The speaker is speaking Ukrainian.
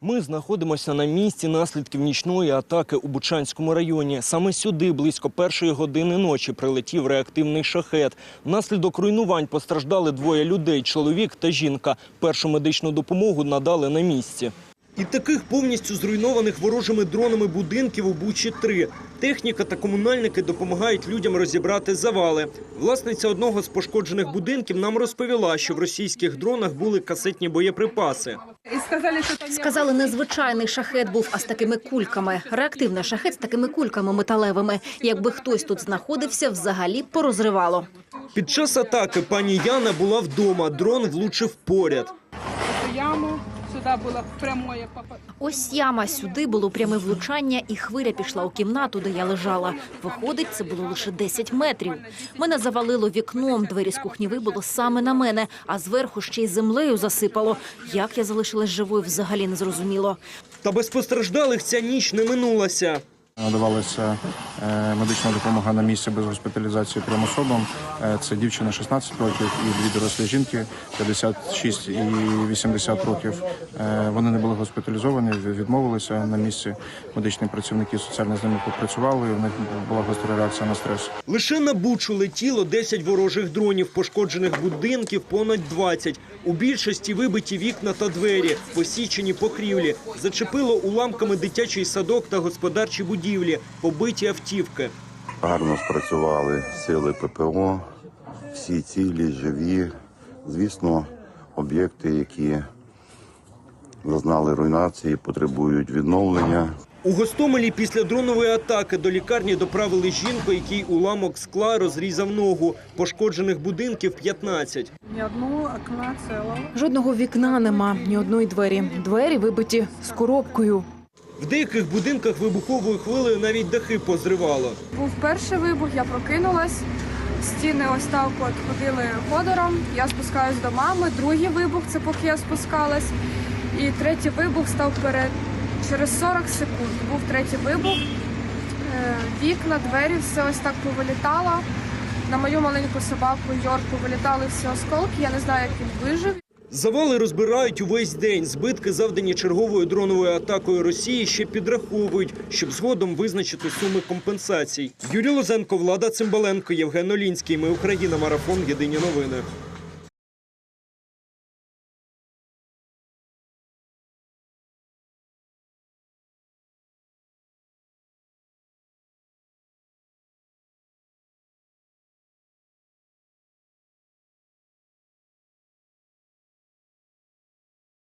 Ми знаходимося на місці наслідків нічної атаки у Бучанському районі. Саме сюди близько першої години ночі прилетів реактивний шахет. Внаслідок руйнувань постраждали двоє людей – чоловік та жінка. Першу медичну допомогу надали на місці. І таких повністю зруйнованих ворожими дронами будинків у Бучі три. Техніка та комунальники допомагають людям розібрати завали. Власниця одного з пошкоджених будинків нам розповіла, що в російських дронах були касетні боєприпаси. Сказали, незвичайний шахет був, а з такими кульками. Реактивний шахет з такими кульками металевими. Якби хтось тут знаходився, взагалі порозривало. Під час атаки пані Яна була вдома. Дрон влучив поряд. яму. Сюда було прямое. Ось яма сюди було пряме влучання, і хвиля пішла у кімнату, де я лежала. Виходить, це було лише 10 метрів. Мене завалило вікном. Двері з кухні вибуло саме на мене, а зверху ще й землею засипало. Як я залишилась живою, взагалі не зрозуміло. Та без постраждалих ця ніч не минулася. Надавалася е, медична допомога на місці без госпіталізації трьом особам. Е, Це дівчина 16 років і дві дорослі жінки 56 і 80 років. Е, Вони не були госпіталізовані, відмовилися на місці. Медичні працівники соціально з ними попрацювали. У них була гостра реакція на стрес. Лише на Бучу летіло 10 ворожих дронів, пошкоджених будинків понад 20. У більшості вибиті вікна та двері, посічені покрівлі. Зачепило уламками дитячий садок та господарчі будівлі, побиті автівки. Гарно спрацювали сили ППО, всі цілі, живі. Звісно, об'єкти, які зазнали руйнації, потребують відновлення. У Гостомелі після дронової атаки до лікарні доправили жінку, який уламок скла розрізав ногу. Пошкоджених будинків 15. Ни одного окна целого. Жодного вікна нема, ні одної двері. Двері вибиті з коробкою. В деяких будинках вибуховою хвилею навіть дахи позривало. Був перший вибух, я прокинулась. Стіни ось так от ходили ходором. Я спускаюсь до мами. Другий вибух це поки я спускалась. І третій вибух став перед через 40 секунд. Був третій вибух. Е, Вікна, двері, все ось так повилітало. На мою маленьку собаку Йорку вилітали всі осколки. Я не знаю, як він вижив. Завали розбирають увесь день. Збитки, завдані черговою дроновою атакою Росії, ще підраховують, щоб згодом визначити суми компенсацій. Юрій Лозенко, Влада Цимбаленко, Євген Олінський. Ми Україна. Марафон. Єдині новини.